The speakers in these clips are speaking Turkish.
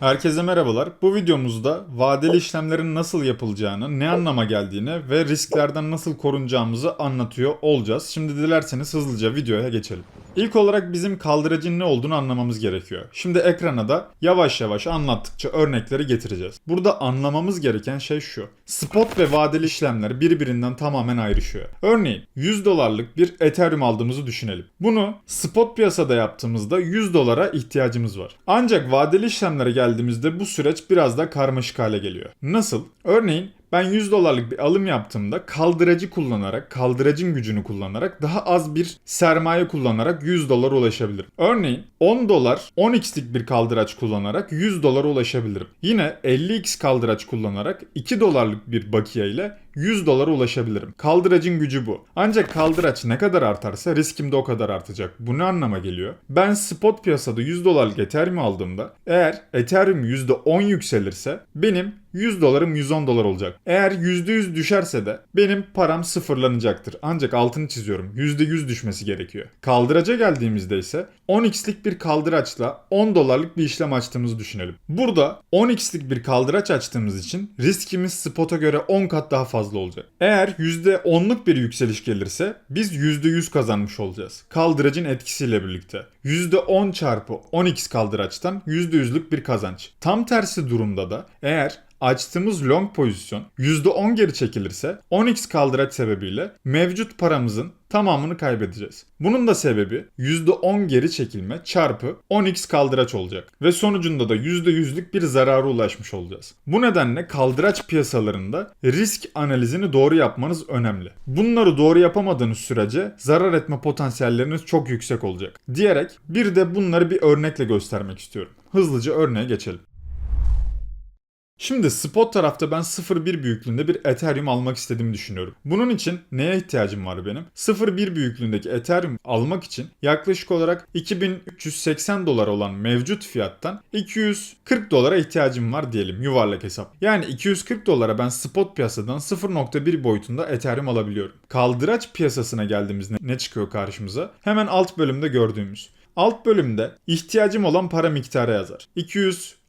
Herkese merhabalar. Bu videomuzda vadeli işlemlerin nasıl yapılacağını, ne anlama geldiğini ve risklerden nasıl korunacağımızı anlatıyor olacağız. Şimdi dilerseniz hızlıca videoya geçelim. İlk olarak bizim kaldıracın ne olduğunu anlamamız gerekiyor. Şimdi ekrana da yavaş yavaş anlattıkça örnekleri getireceğiz. Burada anlamamız gereken şey şu. Spot ve vadeli işlemler birbirinden tamamen ayrışıyor. Örneğin 100 dolarlık bir Ethereum aldığımızı düşünelim. Bunu spot piyasada yaptığımızda 100 dolara ihtiyacımız var. Ancak vadeli işlemlere geldiğimizde bu süreç biraz da karmaşık hale geliyor. Nasıl? Örneğin ben 100 dolarlık bir alım yaptığımda kaldıracı kullanarak, kaldıracın gücünü kullanarak daha az bir sermaye kullanarak 100 dolara ulaşabilirim. Örneğin 10 dolar 10x'lik bir kaldıraç kullanarak 100 dolara ulaşabilirim. Yine 50x kaldıraç kullanarak 2 dolarlık bir bakiye ile 100 dolara ulaşabilirim. Kaldıracın gücü bu. Ancak kaldıraç ne kadar artarsa riskim de o kadar artacak. Bu ne anlama geliyor? Ben spot piyasada 100 dolarlık Ethereum aldığımda eğer Ethereum %10 yükselirse benim 100 dolarım 110 dolar olacak. Eğer %100 düşerse de benim param sıfırlanacaktır. Ancak altını çiziyorum. %100 düşmesi gerekiyor. Kaldıraca geldiğimizde ise 10x'lik bir kaldıraçla 10 dolarlık bir işlem açtığımızı düşünelim. Burada 10x'lik bir kaldıraç açtığımız için riskimiz spot'a göre 10 kat daha fazla olacak. Eğer %10'luk bir yükseliş gelirse biz %100 kazanmış olacağız. Kaldıracın etkisiyle birlikte. %10 çarpı 10x kaldıraçtan %100'lük bir kazanç. Tam tersi durumda da eğer açtığımız long pozisyon %10 geri çekilirse 10x kaldıraç sebebiyle mevcut paramızın tamamını kaybedeceğiz. Bunun da sebebi %10 geri çekilme çarpı 10x kaldıraç olacak ve sonucunda da %100'lük bir zarara ulaşmış olacağız. Bu nedenle kaldıraç piyasalarında risk analizini doğru yapmanız önemli. Bunları doğru yapamadığınız sürece zarar etme potansiyelleriniz çok yüksek olacak. Diyerek bir de bunları bir örnekle göstermek istiyorum. Hızlıca örneğe geçelim. Şimdi spot tarafta ben 0.1 büyüklüğünde bir Ethereum almak istediğimi düşünüyorum. Bunun için neye ihtiyacım var benim? 0.1 büyüklüğündeki Ethereum almak için yaklaşık olarak 2380 dolar olan mevcut fiyattan 240 dolara ihtiyacım var diyelim yuvarlak hesap. Yani 240 dolara ben spot piyasadan 0.1 boyutunda Ethereum alabiliyorum. Kaldıraç piyasasına geldiğimizde ne çıkıyor karşımıza? Hemen alt bölümde gördüğümüz. Alt bölümde ihtiyacım olan para miktarı yazar.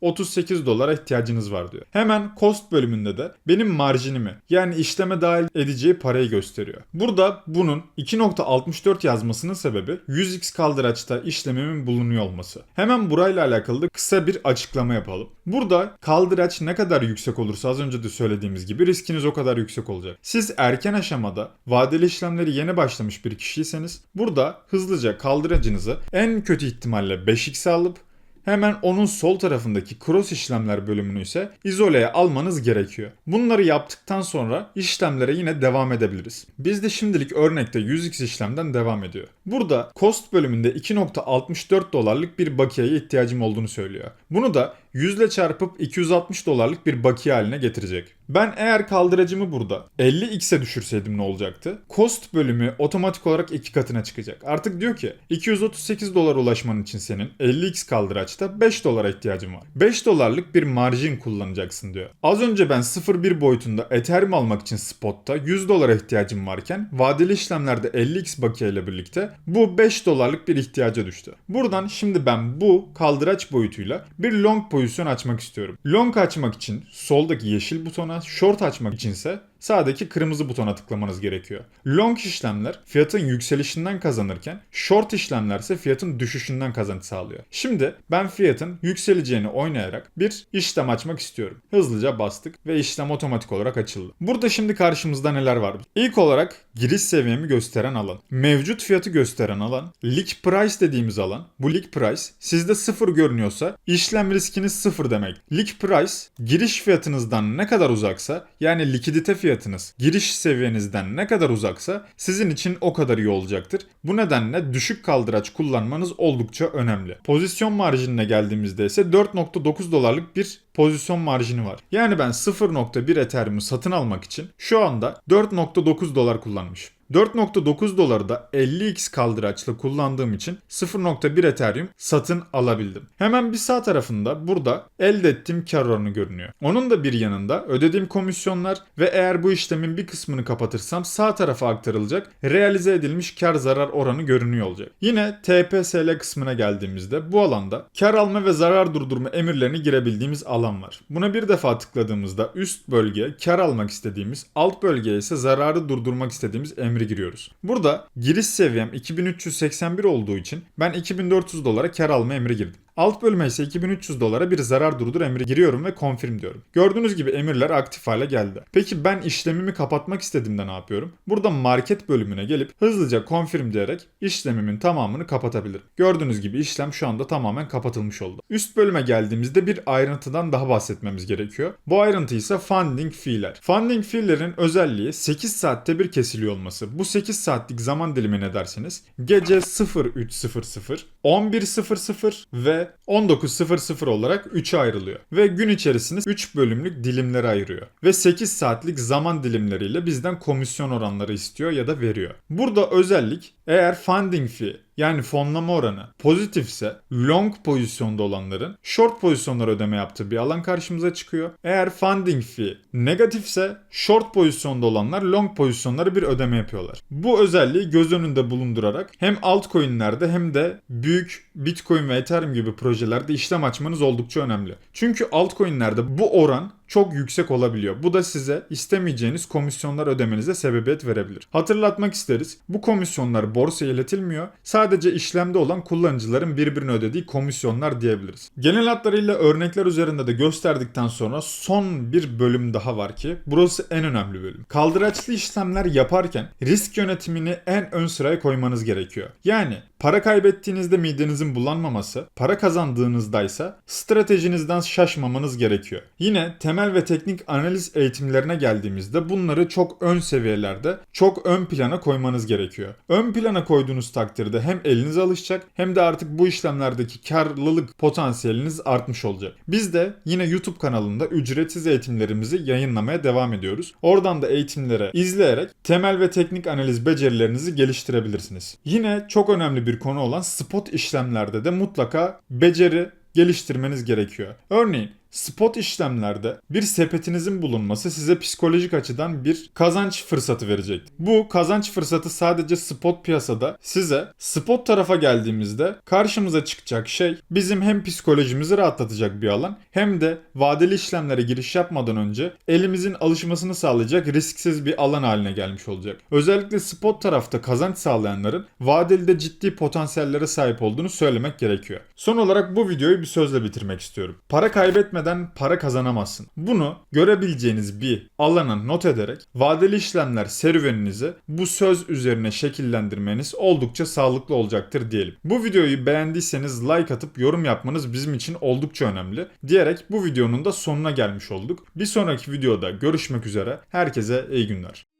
238 dolara ihtiyacınız var diyor. Hemen cost bölümünde de benim marjinimi yani işleme dahil edeceği parayı gösteriyor. Burada bunun 2.64 yazmasının sebebi 100x kaldıraçta işlemimin bulunuyor olması. Hemen burayla alakalı da kısa bir açıklama yapalım. Burada kaldıraç ne kadar yüksek olursa az önce de söylediğimiz gibi riskiniz o kadar yüksek olacak. Siz erken aşamada vadeli işlemleri yeni başlamış bir kişiyseniz burada hızlıca kaldıracınızı en kötü ihtimalle 5x alıp Hemen onun sol tarafındaki cross işlemler bölümünü ise izoleye almanız gerekiyor. Bunları yaptıktan sonra işlemlere yine devam edebiliriz. Biz de şimdilik örnekte 100x işlemden devam ediyor. Burada cost bölümünde 2.64 dolarlık bir bakiyeye ihtiyacım olduğunu söylüyor. Bunu da 100 ile çarpıp 260 dolarlık bir bakiye haline getirecek. Ben eğer kaldıracımı burada 50x'e düşürseydim ne olacaktı? Cost bölümü otomatik olarak iki katına çıkacak. Artık diyor ki 238 dolar ulaşman için senin 50x kaldıraçta 5 dolara ihtiyacın var. 5 dolarlık bir marjin kullanacaksın diyor. Az önce ben 0.1 boyutunda Ethereum almak için spotta 100 dolara ihtiyacım varken vadeli işlemlerde 50x bakiye ile birlikte bu 5 dolarlık bir ihtiyaca düştü. Buradan şimdi ben bu kaldıraç boyutuyla bir long pozisyon açmak istiyorum. Long açmak için soldaki yeşil butona, short açmak içinse sağdaki kırmızı butona tıklamanız gerekiyor. Long işlemler fiyatın yükselişinden kazanırken short işlemler ise fiyatın düşüşünden kazanç sağlıyor. Şimdi ben fiyatın yükseleceğini oynayarak bir işlem açmak istiyorum. Hızlıca bastık ve işlem otomatik olarak açıldı. Burada şimdi karşımızda neler var? İlk olarak giriş seviyemi gösteren alan, mevcut fiyatı gösteren alan, leak price dediğimiz alan. Bu leak price sizde sıfır görünüyorsa işlem riskiniz sıfır demek. Leak price giriş fiyatınızdan ne kadar uzaksa yani likidite fiyatınız giriş seviyenizden ne kadar uzaksa sizin için o kadar iyi olacaktır. Bu nedenle düşük kaldıraç kullanmanız oldukça önemli. Pozisyon marjinine geldiğimizde ise 4.9 dolarlık bir pozisyon marjini var. Yani ben 0.1 Ethereum'u satın almak için şu anda 4.9 dolar kullanmışım. 4.9 doları da 50x kaldıraçla kullandığım için 0.1 Ethereum satın alabildim. Hemen bir sağ tarafında burada elde ettiğim kar oranı görünüyor. Onun da bir yanında ödediğim komisyonlar ve eğer bu işlemin bir kısmını kapatırsam sağ tarafa aktarılacak realize edilmiş kar zarar oranı görünüyor olacak. Yine TPSL kısmına geldiğimizde bu alanda kar alma ve zarar durdurma emirlerini girebildiğimiz alan var. Buna bir defa tıkladığımızda üst bölgeye kar almak istediğimiz, alt bölgeye ise zararı durdurmak istediğimiz emri giriyoruz. Burada giriş seviyem 2381 olduğu için ben 2400 dolara kar alma emri girdim. Alt bölüme ise 2300 dolara bir zarar durdur emri giriyorum ve confirm diyorum. Gördüğünüz gibi emirler aktif hale geldi. Peki ben işlemimi kapatmak istediğimde ne yapıyorum? Burada market bölümüne gelip hızlıca confirm diyerek işlemimin tamamını kapatabilirim. Gördüğünüz gibi işlem şu anda tamamen kapatılmış oldu. Üst bölüme geldiğimizde bir ayrıntıdan daha bahsetmemiz gerekiyor. Bu ayrıntı ise funding fee'ler. Funding fee'lerin özelliği 8 saatte bir kesiliyor olması. Bu 8 saatlik zaman dilimi ne dersiniz? Gece 03.00, 11.00 ve 19.00 olarak 3'e ayrılıyor. Ve gün içerisinde 3 bölümlük dilimlere ayırıyor. Ve 8 saatlik zaman dilimleriyle bizden komisyon oranları istiyor ya da veriyor. Burada özellik eğer funding fee yani fonlama oranı pozitifse long pozisyonda olanların short pozisyonlar ödeme yaptığı bir alan karşımıza çıkıyor. Eğer funding fee negatifse short pozisyonda olanlar long pozisyonlara bir ödeme yapıyorlar. Bu özelliği göz önünde bulundurarak hem altcoin'lerde hem de büyük Bitcoin ve Ethereum gibi projelerde işlem açmanız oldukça önemli. Çünkü altcoin'lerde bu oran çok yüksek olabiliyor. Bu da size istemeyeceğiniz komisyonlar ödemenize sebebiyet verebilir. Hatırlatmak isteriz. Bu komisyonlar borsaya iletilmiyor. Sadece işlemde olan kullanıcıların birbirine ödediği komisyonlar diyebiliriz. Genel hatlarıyla örnekler üzerinde de gösterdikten sonra son bir bölüm daha var ki burası en önemli bölüm. Kaldıraçlı işlemler yaparken risk yönetimini en ön sıraya koymanız gerekiyor. Yani Para kaybettiğinizde midenizin bulanmaması, para kazandığınızdaysa stratejinizden şaşmamanız gerekiyor. Yine temel ve teknik analiz eğitimlerine geldiğimizde bunları çok ön seviyelerde, çok ön plana koymanız gerekiyor. Ön plana koyduğunuz takdirde hem eliniz alışacak hem de artık bu işlemlerdeki karlılık potansiyeliniz artmış olacak. Biz de yine YouTube kanalında ücretsiz eğitimlerimizi yayınlamaya devam ediyoruz. Oradan da eğitimlere izleyerek temel ve teknik analiz becerilerinizi geliştirebilirsiniz. Yine çok önemli bir konu olan spot işlemlerde de mutlaka beceri geliştirmeniz gerekiyor. Örneğin Spot işlemlerde bir sepetinizin bulunması size psikolojik açıdan bir kazanç fırsatı verecek. Bu kazanç fırsatı sadece spot piyasada size spot tarafa geldiğimizde karşımıza çıkacak şey bizim hem psikolojimizi rahatlatacak bir alan hem de vadeli işlemlere giriş yapmadan önce elimizin alışmasını sağlayacak risksiz bir alan haline gelmiş olacak. Özellikle spot tarafta kazanç sağlayanların vadelide ciddi potansiyellere sahip olduğunu söylemek gerekiyor. Son olarak bu videoyu bir sözle bitirmek istiyorum. Para kaybetme etmeden para kazanamazsın. Bunu görebileceğiniz bir alana not ederek vadeli işlemler serüveninizi bu söz üzerine şekillendirmeniz oldukça sağlıklı olacaktır diyelim. Bu videoyu beğendiyseniz like atıp yorum yapmanız bizim için oldukça önemli. Diyerek bu videonun da sonuna gelmiş olduk. Bir sonraki videoda görüşmek üzere. Herkese iyi günler.